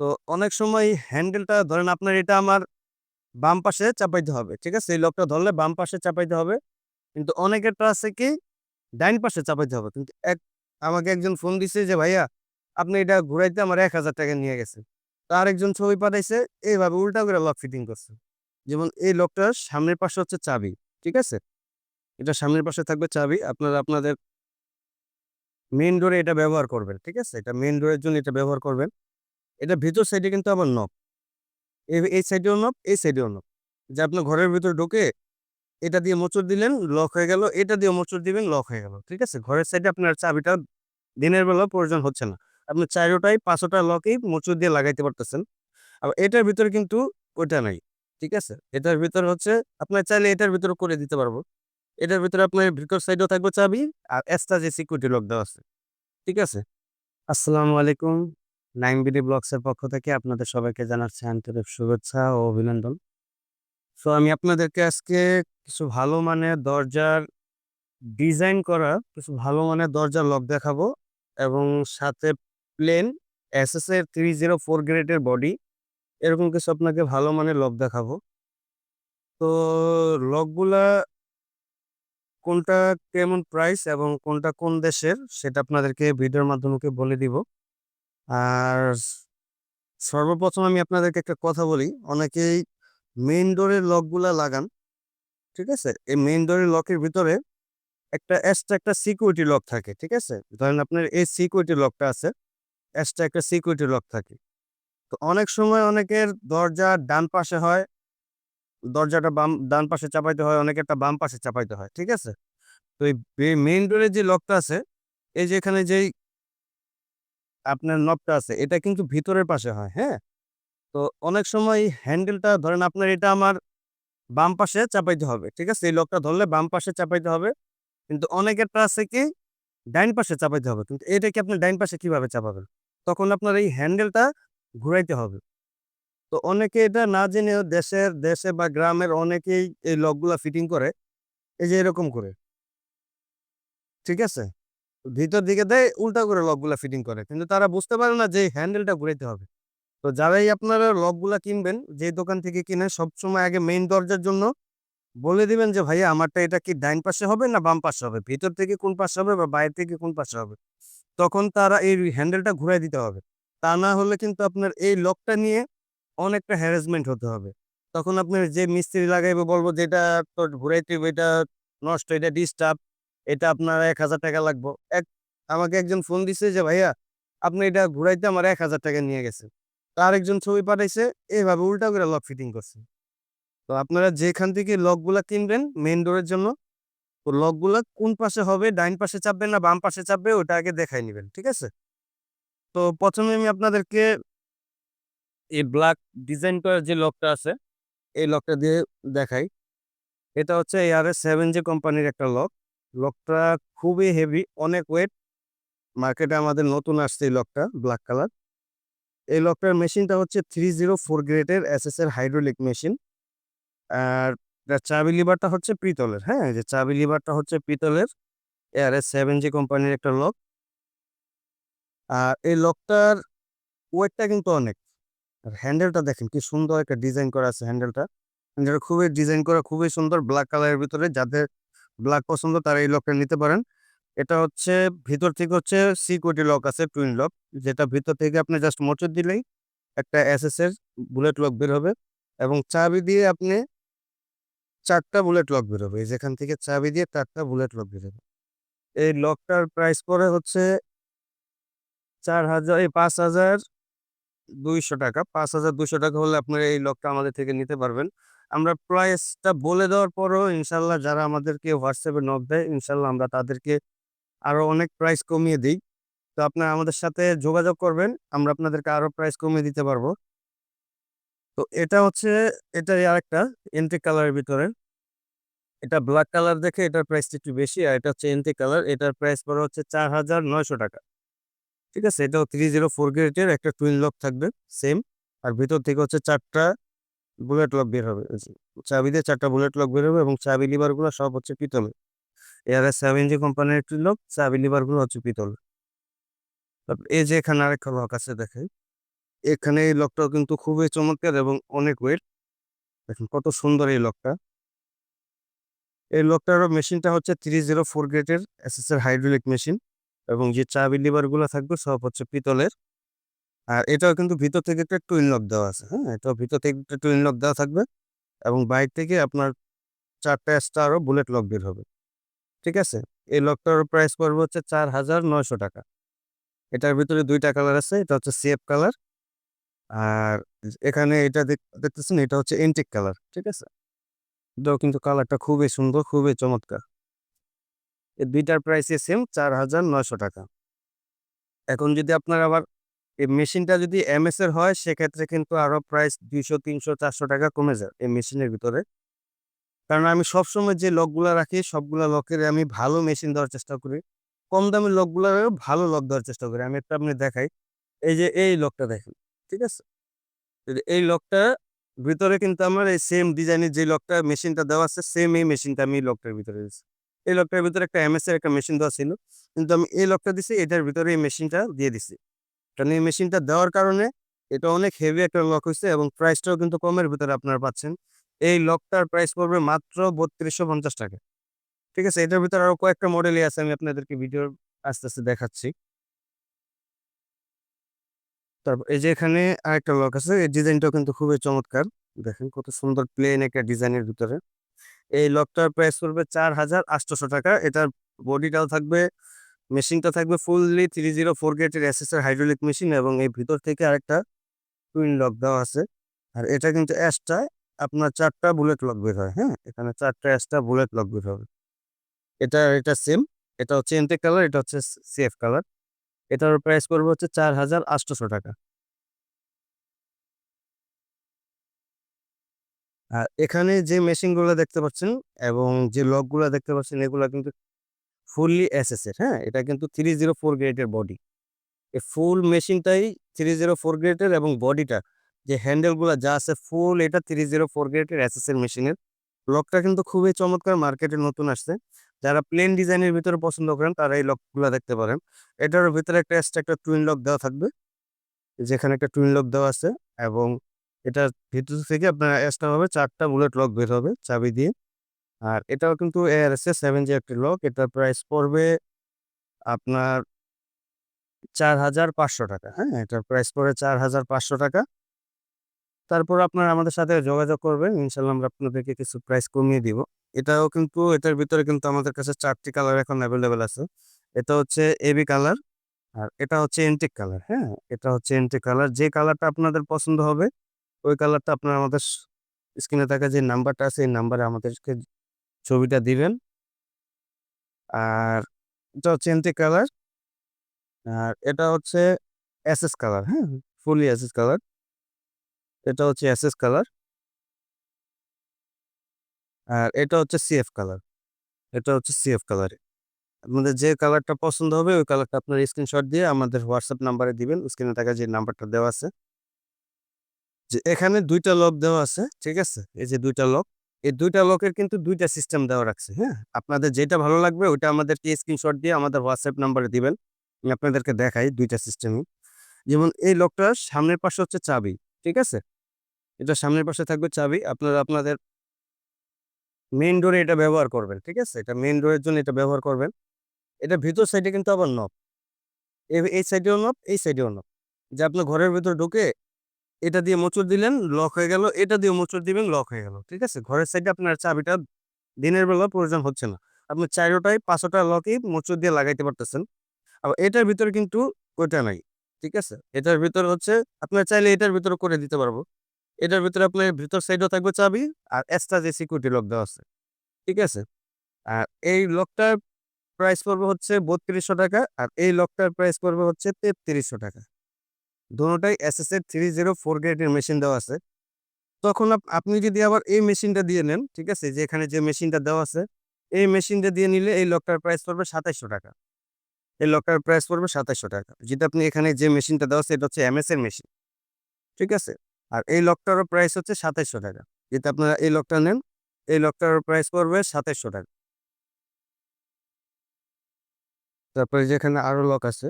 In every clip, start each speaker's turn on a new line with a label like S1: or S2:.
S1: তো অনেক সময় হ্যান্ডেলটা ধরেন আপনার এটা আমার বাম পাশে চাপাইতে হবে। ঠিক আছে? এই লকটা ধরলে বাম পাশে চাপাইতে হবে। কিন্তু অনেকেরটা আছে কি ডাইন পাশে চাপাইতে হবে। কিন্তু এক আমাকে একজন ফোন দিছে যে, "ভাইয়া আপনি এটা ঘুরাইতে আমার ৳১,০০০ নিয়ে গেছে।" তো আরেকজন ছবি পাঠাইছে এইভাবে উল্টা করে লক ফিটিং করছে। যেমন এই লকটার সামনের পাশে হচ্ছে চাবি। ঠিক আছে? এটা সামনের পাশে থাকবে চাবি। আপনারা আপনাদের মেইন ডোরে এটা ব্যবহার করবেন। ঠিক আছে? এটা মেন ডোরের জন্য এটা ব্যবহার করবেন। এটা ভিতর সাইডে কিন্তু আবার নব। এই সাইডেও নব, এই সাইডেও নব। যে আপনার ঘরের ভিতরে ঢুকে এটা দিয়ে মোচড় দিলেন, লক হয়ে গেল। এটা দিয়ে মোচড় দিবেন, লক হয়ে গেল। ঠিক আছে? ঘরের সাইডে আপনার চাবিটা দিনের বেলা প্রয়োজন হচ্ছে না। আপনি ৪ টাই ৫ টা লকই মোচড় দিয়ে লাগাইতে পারতেছেন। আর এটার ভিতরে কিন্তু ওইটা নাই। ঠিক আছে? এটার ভিতরে হচ্ছে আপনার চাইলে এটার ভিতরে করে দিতে পারব। এটার ভিতরে আপনার ভিতর সাইডেও থাকবে চাবি আর এক্সট্রা যে সিকিউরিটি লক দেওয়া আছে। ঠিক আছে? আসসালামু আলাইকুম। নাইম বিডি ব্লগস এর পক্ষ থেকে আপনাদের সবাইকে জানাচ্ছি আন্তরিক শুভেচ্ছা ও অভিনন্দন। সো আমি আপনাদেরকে আজকে কিছু ভালো মানের দরজার ডিজাইন করা, কিছু ভালো মানের দরজার লক দেখাবো এবং সাথে প্লেন এসএস এর 304 গ্রেডের বডি এরকম কিছু আপনাকে ভালো মানের লক দেখাবো। তো লকগুলা কোনটা কেমন প্রাইস এবং কোনটা কোন দেশের সেটা আপনাদেরকে ভিডিওর মাধ্যমে বলে দিব। আর সর্বপ্রথম আমি আপনাদেরকে একটা কথা বলি, অনেকেই মেইন ডোরের লকগুলা লাগান। ঠিক আছে? এই মেইন ডোরের লকের ভিতরে একটা এক্সট্রা একটা সিকিউরিটি লক থাকে। ঠিক আছে? ধরেন আপনার এই সিকিউরিটি লকটা আছে। এক্সট্রা একটা সিকিউরিটি লক থাকে। তো অনেক সময় অনেকের দরজা ডান পাশে হয়। দরজাটা বাম ডান পাশে চাপাইতে হয়, অনেকেরটা বাম পাশে চাপাইতে হয়। ঠিক আছে? তো এই মেইন ডোরের যে লকটা আছে, এই যে এখানে যেই আপনার নবটা আছে, এটা কিন্তু ভিতরের পাশে হয়। হ্যাঁ? তো অনেক সময় হ্যান্ডেলটা ধরেন আপনার এটা আমার বাম পাশে চাপাইতে হবে। ঠিক আছে? এই লকটা ধরলে বাম পাশে চাপাইতে হবে। কিন্তু অনেকেরটা আছে কি ডাইন পাশে চাপাইতে হবে। কিন্তু এটা কি আপনি ডাইন পাশে কীভাবে চাপাবেন? তখন আপনার এই হ্যান্ডেলটা ঘুরাইতে হবে। তো অনেকে এটা না জেনেও দেশের দেশে বা গ্রামের অনেকেই এই লকগুলা ফিটিং করে। এই যে এরকম করে। ঠিক আছে? ভিতর দিকে দেয় উল্টা করে লকগুলা ফিটিং করে। কিন্তু তারা বুঝতে পারে না যে হ্যান্ডেলটা ঘুরাইতে হবে। তো যারাই আপনারা লকগুলা কিনবেন, যে দোকান থেকে কিনেন সবসময় আগে মেইন দরজার জন্য বলে দিবেন যে, "ভাইয়া আমারটা এটা কি ডাইন পাশে হবে না বাম পাশে হবে? ভিতর থেকে কোন পাশে হবে বা বাইরে থেকে কোন পাশে হবে?" তখন তারা এই হ্যান্ডেলটা ঘুরায় দিতে হবে। তা না হলে কিন্তু আপনার এই লকটা নিয়ে অনেকটা হ্যারাসমেন্ট হতে হবে। তখন আপনার যে মিস্ত্রি লাগাইবে বলব যে, "এটা তো ঘুরাইতে এটা নষ্ট, এটা ডিস্টার্ব, এটা আপনার ৳১,০০০ লাগবো।" এক আমাকে একজন ফোন দিছে যে, "ভাইয়া আপনি এটা ঘুরাইতে আমার ৳১,০০০ নিয়ে গেছে।" তার একজন ছবি পাঠাইছে এভাবে উল্টা করে লক ফিটিং করছে। তো আপনারা যেখান থেকে লকগুলা কিনবেন মেইন ডোরের জন্য, তো লকগুলা কোন পাশে হবে, ডাইন পাশে চাপবে না বাম পাশে চাপবে ওটা আগে দেখাই নিবেন। ঠিক আছে? তো প্রথমে আমি আপনাদেরকে এই ব্লাক ডিজাইন করা যে লকটা আছে, এই লকটা দিয়ে দেখাই। এটা হচ্ছে এআরএস সেভেন 7J কোম্পানির একটা লক। লকটা খুবই হেভি, অনেক ওয়েট। মার্কেটে আমাদের নতুন আসছে এই লকটা ব্ল্যাক কালার। এই লকটার মেশিনটা হচ্ছে 304 গ্রেডের এসএস এর হাইড্রোলিক মেশিন। আর চাবি লিভারটা হচ্ছে পিতলের। হ্যাঁ? যে চাবি লিভারটা হচ্ছে পিতলের। ARS 7J কোম্পানির একটা লক। আর এই লকটার ওয়েটটা কিন্তু অনেক। আর হ্যান্ডেলটা দেখেন কি সুন্দর একটা ডিজাইন করা আছে হ্যান্ডেলটা। হ্যান্ডেলটা খুবই ডিজাইন করা খুবই সুন্দর ব্লাক কালারের ভিতরে। যাদের ব্লাক পছন্দ তারা এই লকটা নিতে পারেন। এটা হচ্ছে ভিতর থেকে হচ্ছে সিকিউরিটি লক আছে টুইন লক। যেটা ভিতর থেকে আপনি জাস্ট মোচড় দিলেই একটা এসএস এর বুলেট লক বের হবে এবং চাবি দিয়ে আপনি চারটা বুলেট লক বের হবে। যেখান থেকে চাবি দিয়ে চারটা বুলেট লক বের হবে। এই লকটার প্রাইস পরে হচ্ছে ৪০০০ এই ৳৫,২০০ ৳৫,২০০ হলে আপনারা এই লকটা আমাদের থেকে নিতে পারবেন। আমরা প্রাইসটা বলে দেওয়ার পরেও ইনশাল্লাহ যারা আমাদেরকে হোয়াটসঅ্যাপে নক দেয় ইনশাল্লাহ আমরা তাদেরকে আরও অনেক প্রাইস কমিয়ে দিই তো আপনারা আমাদের সাথে যোগাযোগ করবেন। আমরা আপনাদেরকে আরও প্রাইস কমিয়ে দিতে পারব। তো এটা হচ্ছে এটারই আরেকটা এন্টিক কালারের ভিতরে। এটা ব্ল্যাক কালার দেখে এটার প্রাইসটা একটু বেশি। আর এটা হচ্ছে এন্ট্রি কালার। এটার প্রাইস পড়ে হচ্ছে ৳৪,৯০০ ঠিক আছে? এটাও 304 গ্রেডের একটা টুইন লক থাকবে সেম। আর ভিতর থেকে হচ্ছে ৪ টা বুলেট লক বের হবে। চাবি দিয়ে চারটা বুলেট লক বের হবে এবং চাবি লিভারগুলো সব হচ্ছে পিতলের। ARS 7J কোম্পানির একটি লক, চাবি লিভারগুলো হচ্ছে পিতলের। তারপর এই যে এখানে আরেকটা লক আছে দেখেন। এখানে এই লকটাও কিন্তু খুবই চমৎকার এবং অনেক ওয়েট দেখুন কত সুন্দর এই লকটা এই লকটার মেশিনটা হচ্ছে থ্রি জিরো ফোর গ্রেডের এসএসএর হাইড্রোলিক মেশিন এবং যে চাবি লিভারগুলো থাকবে সব হচ্ছে পিতলের আর এটাও কিন্তু ভিতর থেকে একটা টুইন লক দেওয়া আছে হ্যাঁ? এটাও ভিতর থেকে একটা টুইন লক দেওয়া থাকবে এবং বাইক থেকে আপনার চারটা স্টারও বুলেট লক বের হবে, ঠিক আছে? এই লকটার প্রাইস পড়বে হচ্ছে চার হাজার নয়শো টাকা। এটার ভিতরে দুইটা কালার আছে, এটা হচ্ছে সেফ কালার আর এখানে এটা দেখ- দেখতেছেন এটা হচ্ছে এন্টিক কালার ঠিক আছে? এটাও কিন্তু কালারটা খুবই সুন্দর, খুবই চমৎকার। এই দুইটার প্রাইসই সেম চার হাজার নয়শো টাকা। এখন যদি আপনার আবার এই মেশিনটা যদি এমএস এর হয়, সেক্ষেত্রে কিন্তু আরও প্রাইস দুইশো, তিনশো, চারশো টাকা কমে যায় এই মেশিনের ভিতরে। কারণ আমি সবসময় যে লকগুলো রাখি, সবগুলা লকের আমি ভালো মেশিন দেওয়ার চেষ্টা করি। কম দামি লকগুলোরও ভালো লক দেওয়ার চেষ্টা করি। আমি একটা আপনি দেখাই। এই যে এই লকটা দেখেন, ঠিক আছে? এই লকটা ভিতরে কিন্তু আমার এই সেম ডিজাইনের যে লকটা মেশিনটা দেওয়া আছে, সেম এই মেশিনটা আমি লকটার ভিতরে দিচ্ছি এই লকটার ভিতরে একটা এমএস এর একটা মেশিন দেওয়া ছিল। কিন্তু আমি এই লকটা দিছি, এটার ভিতরে এই মেশিনটা দিয়ে দিছি। কারণ এই মেশিনটা দেওয়ার কারণে এটা অনেক হেভি একটা লক হয়েছে এবং প্রাইসটাও কিন্তু কমের ভিতরে আপনারা পাচ্ছেন। এই লকটার প্রাইস পড়বে মাত্র বত্রিশশো পঞ্চাশ টাকা। ঠিক আছে, এটার ভিতরে আরও কয়েকটা মডেলই আছে, আমি আপনাদেরকে ভিডিও আস্তে আস্তে দেখাচ্ছি। তারপর এই যে এখানে আরেকটা লক আছে, এই ডিজাইনটাও কিন্তু খুবই চমৎকার। দেখেন কত সুন্দর প্লেন একটা ডিজাইনের ভিতরে। এই লকটার প্রাইস পড়বে চার হাজার আটশোশো টাকা। এটার বডিটাও থাকবে মেশিনটা থাকবে ফুললি থ্রি জিরো ফোর গেটের এসএসআর হাইড্রোলিক মেশিন এবং এই ভিতর থেকে আরেকটা টুইন লক দেওয়া আছে। আর এটা কিন্তু অ্যাশটা আপনার চারটা বুলেট লক বের হয় হ্যাঁ? এখানে চারটা অ্যাশটা বুলেট লক বের হবে। এটা এটা সেম এটা হচ্ছে এনটেক কালার, এটা হচ্ছে সেফ কালার। এটার প্রাইস করবে হচ্ছে চার হাজার আটশোশো টাকা। আর এখানে যে মেশিনগুলো দেখতে পাচ্ছেন এবং যে লকগুলো দেখতে পাচ্ছেন, এগুলো কিন্তু ফুললি এসএস এর হ্যাঁ? এটা কিন্তু থ্রি জিরো ফোর গ্রেডের বডি এই ফুল মেশিনটাই থ্রি জিরো ফোর গ্রেডের এবং বডিটা যে হ্যান্ডেলগুলো যা আছে ফুল এটা থ্রি জিরো ফোর গ্রেডের এসএস এর মেশিনের লকটা কিন্তু খুবই চমৎকার মার্কেটে নতুন আসছে। যারা প্লেন ডিজাইনের ভিতরে পছন্দ করেন, তারা এই লকগুলো দেখতে পারেন। এটার ভিতরে একটা এক্সট্রা একটা টুইন লক দেওয়া থাকবে। যেখানে একটা টুইন লক দেওয়া আছে এবং এটার ভিতর থেকে আপনার এক্সট্রা হবে চারটা বুলেট লক বের হবে, চাবি দিয়ে। আর এটাও কিন্তু এর এস সেভেন জি একটি লক। এটার প্রাইস পড়বে আপনার চার হাজার পাঁচশো টাকা। হ্যাঁ এটার প্রাইস পড়ে চার হাজার পাঁচশো টাকা। তারপর আপনারা আমাদের সাথে যোগাযোগ করবেন। ইনশাল্লাহ আমরা আপনাদেরকে কিছু প্রাইস কমিয়ে দিব। এটাও কিন্তু, এটার ভিতরে কিন্তু আমাদের কাছে চারটি কালার এখন অ্যাভেলেবেল আছে। এটা হচ্ছে এবি কালার আর এটা হচ্ছে এন্টিক কালার হ্যাঁ এটা হচ্ছে এন্টিক কালার যে কালারটা আপনাদের পছন্দ হবে, ওই কালারটা আপনারা আমাদের স্ক্রিনে থাকা যে নাম্বারটা আছে, এই নাম্বারে আমাদেরকে ছবিটা দিবেন। আর এটা হচ্ছে এন্টিক কালার আর এটা হচ্ছে এসএস কালার হ্যাঁ? ফুলি এসএস কালার এটা হচ্ছে এসএস কালার আর এটা হচ্ছে সিএফ কালার এটা হচ্ছে সিএফ কালার আপনাদের যে কালারটা পছন্দ হবে, ওই কালারটা আপনার স্ক্রিনশট দিয়ে আমাদের হোয়াটসঅ্যাপ নাম্বারে দিবেন। স্ক্রিনে থাকা যে নাম্বারটা দেওয়া আছে। যে এখানে দুইটা লক দেওয়া আছে, ঠিক আছে? এই যে দুইটা লক এই দুইটা লকের কিন্তু দুইটা সিস্টেম দেওয়া রাখছে হ্যাঁ? আপনাদের যেটা ভালো লাগবে ওইটা আমাদেরকে স্ক্রিনশট দিয়ে আমাদের হোয়াটসঅ্যাপ নাম্বারে দিবেন। আমি আপনাদেরকে দেখাই দুইটা সিস্টেমই যেমন এই লকটার সামনের পাশে হচ্ছে চাবি, ঠিক আছে? এটা সামনের পাশে থাকবে চাবি। আপনারা আপনাদের মেইন ডোরে এটা ব্যবহার করবেন, ঠিক আছে? এটা মেইন ডোরের জন্য এটা ব্যবহার করবেন। এটা ভিতর সাইডে কিন্তু আবার নব এই সাইডেও নব এই সাইডেও নব যে আপনার ঘরের ভিতর ঢুকে এটা দিয়ে মোচড় দিলেন লক হয়ে গেল, এটা দিয়ে মোচড় দিবেন লক হয়ে গেল, ঠিক আছে? ঘরের সাইডে আপনার চাবিটা দিনের বেলা প্রয়োজন হচ্ছে না। আপনি চারোটায় পাঁচটা লকই মোচড় দিয়ে লাগাইতে পারতেছেন। আবার এটার ভিতরে কিন্তু ওইটা নাই, ঠিক আছে? এটার ভিতরে হচ্ছে, আপনার চাইলে এটার ভিতরে করে দিতে পারব। এটার ভিতরে আপনার ভিতর সাইডেও থাকবে চাবি আর এক্সট্রা যে সিকিউরিটি লক দেওয়া আছে, ঠিক আছে? আর এই লকটার প্রাইস পড়বে হচ্ছে বত্রিশশো টাকা, আর এই লকটার প্রাইস পড়বে হচ্ছে তেত্রিশশো টাকা। দুটোটাই এসএস এর থ্রি জিরো ফোর গ্রেডের মেশিন দেওয়া আছে। তখন আপ- আপনি যদি আবার এই মেশিনটা দিয়ে নেন, ঠিক আছে? যে এখানে যে মেশিনটা দেওয়া আছে, এই মেশিনটা দিয়ে নিলে এই লকটার প্রাইস পড়বে সাতাইশশো টাকা। এই লকটার প্রাইস পড়বে সাতাইশশো টাকা। যেটা আপনি এখানে যে মেশিনটা দেওয়া আছে, এটা হচ্ছে এমএস এর মেশিন ঠিক আছে? আর এই লকটারও প্রাইস হচ্ছে সাতাইশশো টাকা। যেটা আপনারা এই লকটা নেন, এই লকটার প্রাইস পড়বে সাতাইশশো টাকা। তারপরে যেখানে আরও লক আছে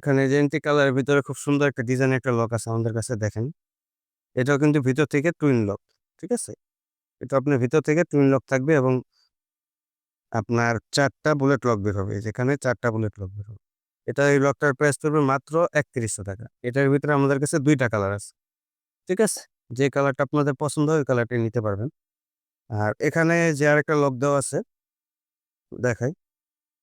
S1: এখানে যে এন্টি কালারের ভিতরে খুব সুন্দর একটা ডিজাইন একটা লক আছে আমাদের কাছে, দেখেন। এটাও কিন্তু ভিতর থেকে টুইন লক ঠিক আছে? এটা আপনার ভিতর থেকে টুইন লক থাকবে এবং আপনার চারটা বুলেট লক বের হবে যেখানে চারটা বুলেট লক বের হবে। এটা এই লকটার প্রাইস পড়বে মাত্র একত্রিশশো টাকা। এটার ভিতরে আমাদের কাছে দুইটা কালার আছে, ঠিক আছে? যে কালারটা আপনাদের পছন্দ হয়, ওই কালারটা নিতে পারবেন। আর এখানে যে আরেকটা লক দেওয়া আছে, দেখাই।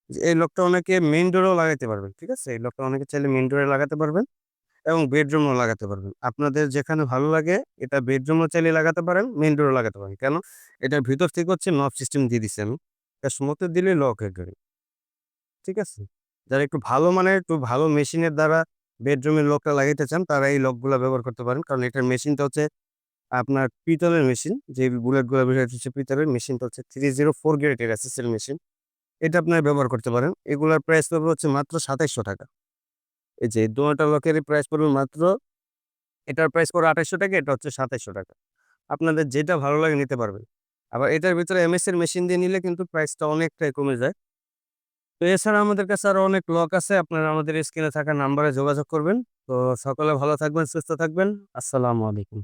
S1: এই লকটা অনেকে মেইন ডোরেও লাগাতে পারবেন, ঠিক আছে? এই লকটা অনেকে চাইলে মেইন ডোরে লাগাতে পারবেন এবং বেডরুমও লাগাতে পারবেন। আপনাদের যেখানে ভালো লাগে, এটা বেডরুমও চাইলে লাগাতে পারেন মেইন ডোরে লাগাতে পারেন। কেন? এটার ভিতর থেকে হচ্ছে নব সিস্টেম দিয়ে দিচ্ছি আমি। এটা সমতে দিলে লক যাবে। ঠিক আছে? যারা একটু ভালো মানে একটু ভালো মেশিনের দ্বারা বেডরুমের লকটা লাগাইতে চান, তারা এই লকগুলো ব্যবহার করতে পারেন। কারণ এটার মেশিনটা হচ্ছে আপনার পিতলের মেশিন যে বুলেটগুলো বের হচ্ছে পিতলের মেশিনটা হচ্ছে থ্রি জিরো ফোর গ্রেডের এসএসএল মেশিন এটা আপনার ব্যবহার করতে পারেন। এগুলার প্রাইস পড়বে হচ্ছে মাত্র সাতাইশশো টাকা। এই যে, দুটা লকের প্রাইস পড়বে মাত্র, এটার প্রাইস পড়বে আঠাইশশো টাকা, এটা হচ্ছে সাতাইশশো টাকা। আপনাদের যেটা ভালো লাগে নিতে পারবেন। আবার এটার ভিতরে এমএস এর মেশিন দিয়ে নিলে কিন্তু প্রাইসটা অনেকটাই কমে যায়। তো এছাড়া আমাদের কাছে আরও অনেক লক আছে, আপনারা আমাদের স্ক্রিনে থাকা নাম্বারে যোগাযোগ করবেন। তো সকলে ভালো থাকবেন, সুস্থ থাকবেন। আসসালামু আলাইকুম।